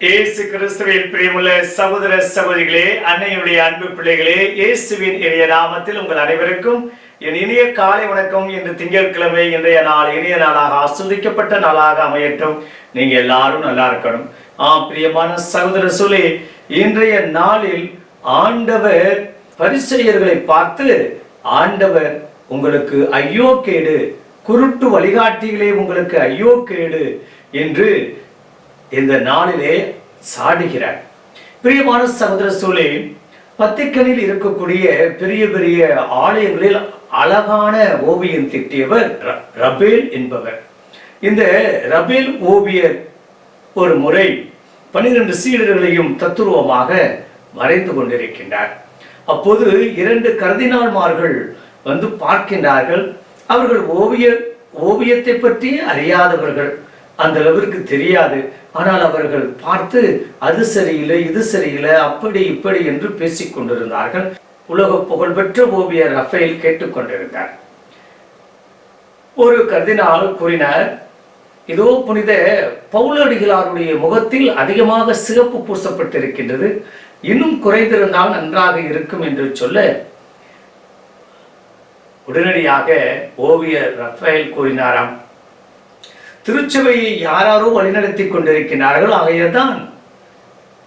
இயேசு கிறிஸ்துவின் பிரியமுள்ள சகோதர சகோதரிகளே அன்னையுடைய அன்பு பிள்ளைகளே இயேசுவின் இணைய நாமத்தில் உங்கள் அனைவருக்கும் என் இனிய காலை வணக்கம். இன்று திங்கட்கிழமை இன்றைய நாள் இனிய நாளாக ஆஸ்வதிக்கப்பட்ட நாளாக அமையட்டும். நீங்க எல்லாரும் நல்லா இருக்கணும். ஆம் பிரியமான சகோதர சொல்லி இன்றைய நாளில் ஆண்டவர் பரிசெயர்களை பார்த்து ஆண்டவர் உங்களுக்கு ஐயோ கேடு குருட்டு வழிகாட்டிகளே உங்களுக்கு ஐயோ கேடு என்று இந்த நாளிலே சாடுகிறார். பிரியமான சகோதர சூழே பத்திக்கனில் இருக்கக்கூடிய பெரிய பெரிய ஆலயங்களில் அழகான ஓவியம் திட்டியவர் ரபேல் என்பவர். இந்த ரபேல் ஓவியர் ஒரு முறை பனிரெண்டு சீடர்களையும் தத்துருவமாக வரைந்து கொண்டிருக்கின்றார். அப்போது இரண்டு கர்தினால்மார்கள் வந்து பார்க்கின்றார்கள். அவர்கள் ஓவிய ஓவியத்தை பற்றி அறியாதவர்கள். அந்த அளவிற்கு தெரியாது. ஆனால் அவர்கள் பார்த்து அது சரியில்லை இது சரியில்லை அப்படி இப்படி என்று பேசிக் கொண்டிருந்தார்கள். உலக புகழ்பெற்ற ஓவியர் ரஃபேல் கேட்டுக்கொண்டிருந்தார் ஒரு கர்தினால் கூறினார் இதோ புனித பவுலடிகளாருடைய முகத்தில் அதிகமாக சிகப்பு பூசப்பட்டிருக்கின்றது. இன்னும் குறைந்திருந்தால் நன்றாக இருக்கும் என்று சொல்ல உடனடியாக ஓவியர் ரஃபேல் கூறினாராம். திருச்சபையை யாராரோ வழிநடத்தி கொண்டிருக்கிறார்கள் ஆகையதான்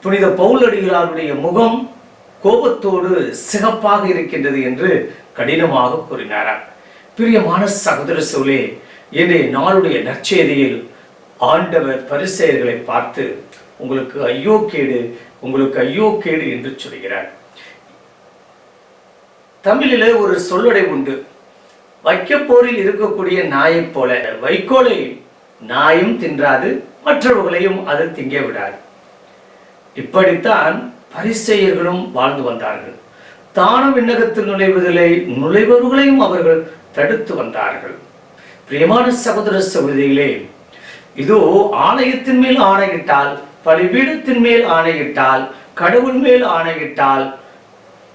புனித பவுலடிகளாருடைய முகம் கோபத்தோடு சிகப்பாக இருக்கின்றது என்று கடினமாக கூறினாராம். பிரியமான சகோதர சோலே இன்றைய நாளுடைய நற்செய்தியில் ஆண்டவர் பரிசெயர்களை பார்த்து உங்களுக்கு ஐயோ கேடு உங்களுக்கு ஐயோ கேடு என்று சொல்கிறார். தமிழிலே ஒரு சொல்லடை உண்டு. வைக்கப்போரில் இருக்கக்கூடிய நாயைப் போல வைக்கோலை நாயும் தின்றாது மற்றவர்களையும் அது திங்க விடாது. இப்படித்தான் பரிசெயர்களும் வாழ்ந்து வந்தார்கள். தான விண்ணகத்தில் நுழைவதில்லை நுழைபவர்களையும் அவர்கள் தடுத்து வந்தார்கள். பிரியமான சகோதர சகோதரிகளே இதோ ஆலயத்தின் மேல் ஆணையிட்டால் பலிபீடத்தின் மேல் ஆணையிட்டால் கடவுள் மேல் ஆணையிட்டால்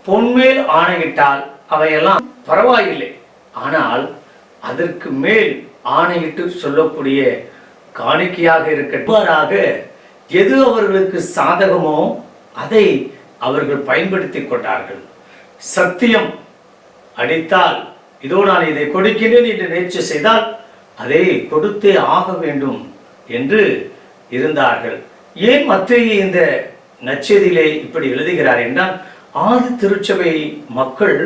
பொன்மேல் ஆணையிட்டால் அவையெல்லாம் பரவாயில்லை. ஆனால் அதற்கு மேல் ஆணையிட்டு சொல்லக்கூடிய காணிக்கையாக இருக்க எது அவர்களுக்கு சாதகமோ அதை அவர்கள் பயன்படுத்தி கொண்டார்கள். சத்தியம் அடித்தால் இதோ நான் இதை கொடுக்கிறேன் என்று நேர்ச்சி செய்தால் அதை கொடுத்தே ஆக வேண்டும் என்று இருந்தார்கள். ஏன் மத்திய இந்த நச்செய்தியிலே இப்படி எழுதுகிறார் என்றால் ஆதி திருச்சபை மக்கள்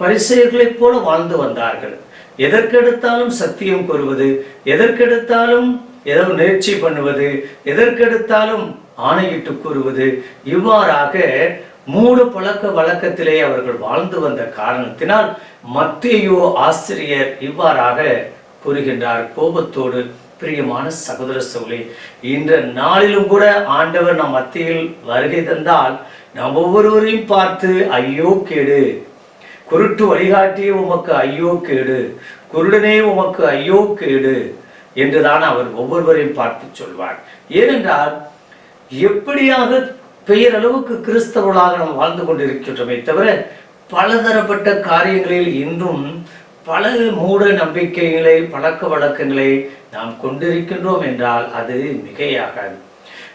பரிசெயர்களைப் போல வாழ்ந்து வந்தார்கள். எதற்கெடுத்தாலும் சத்தியம் கூறுவது எதற்கெடுத்தாலும் ஏதோ நேர்ச்சி பண்ணுவது எதற்கெடுத்தாலும் ஆணையிட்டு கூறுவது இவ்வாறாக மூடு பழக்க வழக்கத்திலே அவர்கள் வாழ்ந்து வந்த காரணத்தினால் மத்தியோ ஆசிரியர் இவ்வாறாக கூறுகின்றார். கோபத்தோடு பிரியமான சகோதர சோழி இன்ற நாளிலும் கூட ஆண்டவர் நம் மத்தியில் வருகை தந்தால் நம் ஒவ்வொருவரையும் பார்த்து ஐயோ கேடு. குருட்டு வழிகாட்டியே உமக்கு ஐயோ கேடு. குருடனே உமக்கு ஐயோ கேடு என்றுதான் அவர் ஒவ்வொருவரையும் பார்த்து சொல்வார். ஏனென்றால் எப்படியாக பெயரளவுக்கு கிறிஸ்தவர்களாக நாம் வாழ்ந்து கொண்டிருக்கின்றோமே தவிர பலதரப்பட்ட காரியங்களில் இன்றும் பல மூட நம்பிக்கைகளை பழக்க வழக்கங்களை நாம் கொண்டிருக்கின்றோம் என்றால் அது மிகையாகாது.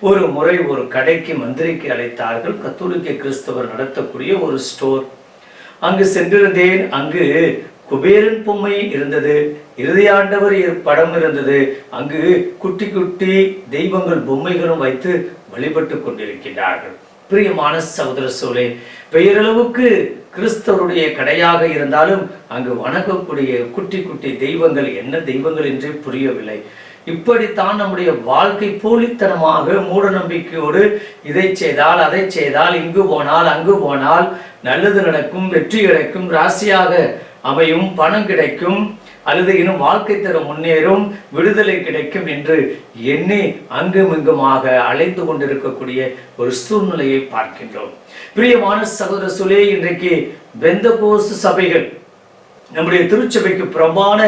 ஒரு முறை ஒரு கடைக்கு மந்திரிக்கு அழைத்தார்கள். கத்தோலிக்க கிறிஸ்தவர் நடத்தக்கூடிய ஒரு ஸ்டோர் அங்கு சென்றிருந்தேன். அங்கு குபேரன் பொம்மை இருந்தது. இறுதியாண்டவர் படம் இருந்தது. அங்கு குட்டி குட்டி தெய்வங்கள் பொம்மைகளும் வைத்து வழிபட்டு கொண்டிருக்கின்றார்கள். பிரியமான சகோதர சோழே பெயரளவுக்கு கிறிஸ்தவருடைய கடையாக இருந்தாலும் அங்கு வணங்கக்கூடிய குட்டி குட்டி தெய்வங்கள் என்ன தெய்வங்கள் என்றே புரியவில்லை. இப்படித்தான் நம்முடைய வாழ்க்கை போலித்தனமாக மூட நம்பிக்கையோடு இதை செய்தால் அதை செய்தால் இங்கு போனால் அங்கு போனால் நல்லது நடக்கும் வெற்றி கிடைக்கும் ராசியாக அமையும் பணம் கிடைக்கும். அல்லது இன்னும் வாழ்க்கை தரம் முன்னேறும் விடுதலை கிடைக்கும் என்று எண்ணி அங்கும் இங்குமாக அலைந்து கொண்டிருக்கக்கூடிய ஒரு சூழ்நிலையை பார்க்கின்றோம். பிரியமான சகோதர சுலே இன்றைக்கு பெந்தகோசு சபைகள் நம்முடைய திருச்சபைக்கு பிரமாண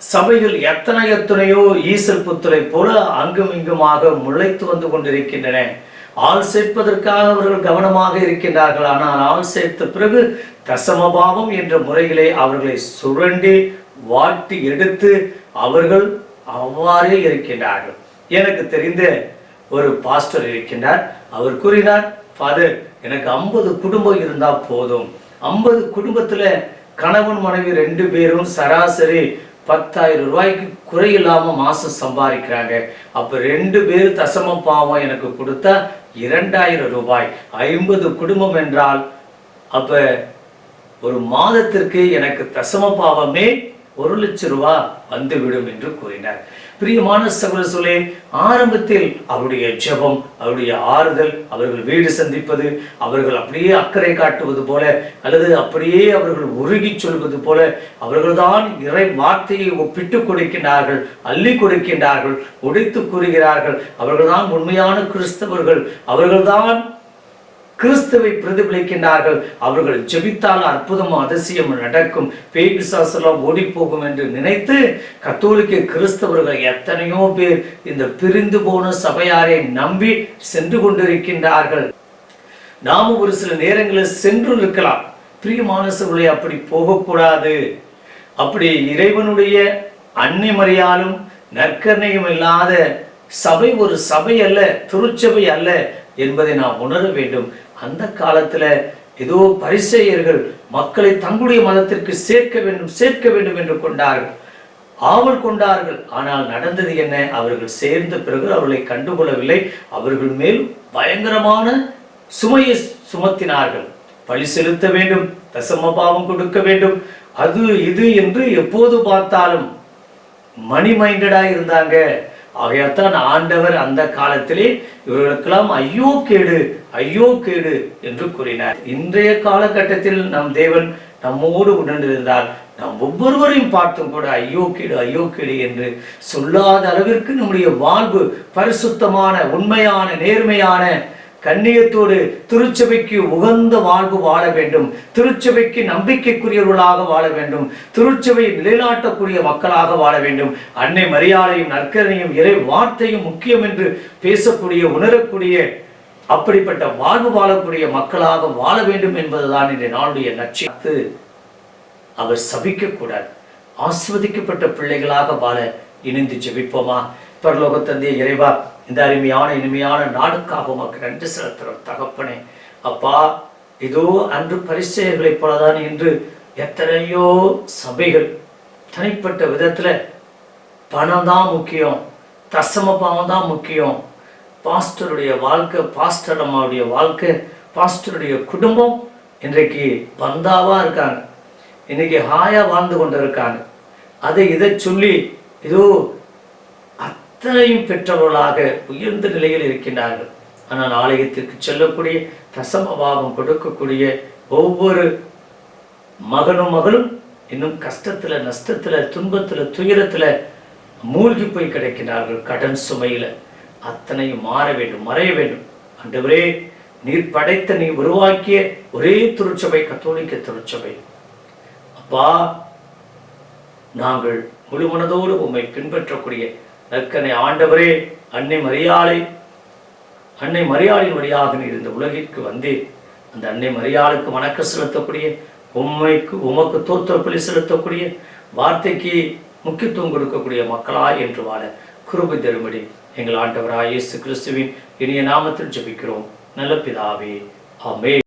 சபைகள் எத்தனை எத்தனையோ ஈசல் புத்தலை போல அங்கும் இங்குமாக முளைத்து வந்து கொண்டிருக்கின்றன. ஆள் சேர்ப்பதற்காக அவர்கள் கவனமாக இருக்கின்றார்கள். ஆனால் ஆள் சேர்த்த பிறகு தசமபாவம் என்ற முறையிலே அவர்களை சுரண்டி வாட்டி எடுத்து அவர்கள் அவ்வாறே இருக்கின்றார்கள். எனக்கு தெரிந்த ஒரு பாஸ்டர் இருக்கின்றார். அவர் கூறினார் ஃபாதர் எனக்கு ஐம்பது குடும்பம் இருந்தால் போதும். ஐம்பது குடும்பத்தில் கணவன் மனைவி ரெண்டு பேரும் சராசரி பத்தாயிரம் ரூபாய்க்கு குறையில்லாமல் மாதம் சம்பாதிக்கிறாங்க. அப்போ ரெண்டு பேர் தசம பாவம் எனக்கு கொடுத்தா இரண்டாயிரம் ரூபாய். ஐம்பது குடும்பம் என்றால் அப்ப ஒரு மாதத்திற்கு எனக்கு தசம பாவமே ஒரு லட்சம் ரூபாய் வந்துவிடும் என்று கூறினார். பிரியமான சகோதர சொல்லே ஆரம்பத்தில் அவருடைய ஜெபம் அவருடைய ஆறுதல் அவர்கள் வீடு சந்திப்பது அவர்கள் அப்படியே அக்கறை காட்டுவது போல அல்லது அப்படியே அவர்கள் உருகி சொல்வது போல அவர்கள்தான் இறை வார்த்தையை ஒப்பிட்டு கொடுக்கின்றார்கள் அள்ளி கொடுக்கின்றார்கள் உடைத்து கூறுகிறார்கள். அவர்கள்தான் உண்மையான கிறிஸ்தவர்கள். அவர்கள்தான் கிறிஸ்துவை பிரதிபலிக்கின்றார்கள். அவர்கள் ஜெபித்தால் அற்புதமும் அதிசயம் நடக்கும். பேய் பிசாசெல்லாம் ஓடி போகும் என்று நினைத்து கத்தோலிக்க கிறிஸ்தவர்கள் எத்தனையோ பேர் இந்த பிரிந்து போன சபையாரை நம்பி சென்று கொண்டிருக்கின்றார்கள். நாமும் ஒரு சில நேரங்களில் சென்று இருக்கலாம். பிரியமான சபையை அப்படி போகக்கூடாது. அப்படி இறைவனுடைய அன்னிமறையாலும் நற்கரணையும் இல்லாத சபை ஒரு சபை அல்ல திருச்சபை அல்ல என்பதை நாம் உணர வேண்டும். அந்த காலத்துல ஏதோ பரிசெயர்கள் மக்களை தங்களுடைய மதத்திற்கு சேர்க்க வேண்டும் சேர்க்க வேண்டும் என்று கொண்டார்கள். ஆவல் கொண்டார்கள். ஆனால் நடந்தது என்ன? அவர்கள் சேர்ந்த பிறகு அவர்களை கண்டுகொள்ளவில்லை. அவர்கள் மேல் பயங்கரமான சுமையை சுமத்தினார்கள். பழி செலுத்த வேண்டும் தசம பாவம் கொடுக்க வேண்டும். அது இது என்று எப்போது பார்த்தாலும் மணி மைண்டடாக இருந்தாங்க. ஆகையால்தான் ஆண்டவர் அந்த காலத்திலே இவர்களுக்கெல்லாம் ஐயோ கேடு ஐயோ கேடு என்று கூறினார். இன்றைய காலகட்டத்தில் நம் தேவன் நம்மோடு உணர்ந்திருந்தால் நாம் ஒவ்வொருவரையும் பார்த்தும் கூட ஐயோ கேடு ஐயோ கேடு என்று சொல்லாத அளவிற்கு நம்முடைய வாழ்வு பரிசுத்தமான உண்மையான நேர்மையான கண்ணியத்தோடு திருச்சபைக்கு உகந்த வாழ்வு வாழ வேண்டும். திருச்சபைக்கு நம்பிக்கைக்குரியவர்களாக வாழ வேண்டும். திருச்சபையை நிலைநாட்டக்கூடிய மக்களாக வாழ வேண்டும். அன்னை மரியாதையும் நற்கரணையும் இறை வார்த்தையும் முக்கியம் என்று பேசக்கூடிய உணரக்கூடிய அப்படிப்பட்ட வாழ்வு வாழக்கூடிய மக்களாக வாழ வேண்டும் என்பதுதான் இந்த நாளுடைய நட்சத்து அவர் சபிக்கக்கூடாது. ஆஸ்வதிக்கப்பட்ட பிள்ளைகளாக வாழ இணைந்து ஜெபிப்போமா? பரலோக தந்தைய இறைவா இந்த அருமையான இனிமையான நாடுக்காக உமக்கு நன்றி செலுத்துகிறோம். தகப்பனே அப்பா இதோ அன்று பரிசெயர்களைப் போலதான் இன்று எத்தனையோ சபைகள் தனிப்பட்ட விதத்தில் பணம் தான் முக்கியம் தசம பாவம் தான் முக்கியம். பாஸ்டருடைய வாழ்க்கை பாஸ்டர் அம்மாவுடைய வாழ்க்கை பாஸ்டருடைய குடும்பம் இன்றைக்கு பந்தாவாக இருக்காங்க. இன்றைக்கி ஹாயாக வாழ்ந்து கொண்டு இருக்காங்க அதை இதை சொல்லி ஏதோ அத்தனையும் பெற்றவர்களாக உயர்ந்த நிலையில் இருக்கின்றார்கள். ஆனால் ஆலயத்திற்கு செல்லக்கூடிய தசம பாவம் கொடுக்கக்கூடிய ஒவ்வொரு மகனும் மகளும் இன்னும் கஷ்டத்துல நஷ்டத்துல துன்பத்துல துயரத்துல மூழ்கி போய் கிடைக்கிறார்கள் கடன் சுமையில. அத்தனையும் மாற வேண்டும் மறைய வேண்டும். அன்றுவரே நீர் படைத்த நீ உருவாக்கிய ஒரே திருச்சபை கத்தோலிக்க திருச்சபை. அப்பா நாங்கள் முழு மனதோடு உம்மை பின்பற்றக்கூடிய நற்கனை ஆண்டவரே அன்னை மரியாதை அன்னை மரியாதையின் வழியாக நீர் இந்த உலகிற்கு வந்து அந்த அன்னை மரியாளுக்கு வணக்கம் செலுத்தக்கூடிய உண்மைக்கு உமக்கு தோத்திரப்பலி செலுத்தக்கூடிய வார்த்தைக்கு முக்கியத்துவம் கொடுக்கக்கூடிய மக்களாய் என்று வாழ குருபை தருமடி எங்கள் ஆண்டவராய் இயேசு கிறிஸ்துவின் இனிய நாமத்தில் ஜபிக்கிறோம். நல்ல பிதாவே ஆமே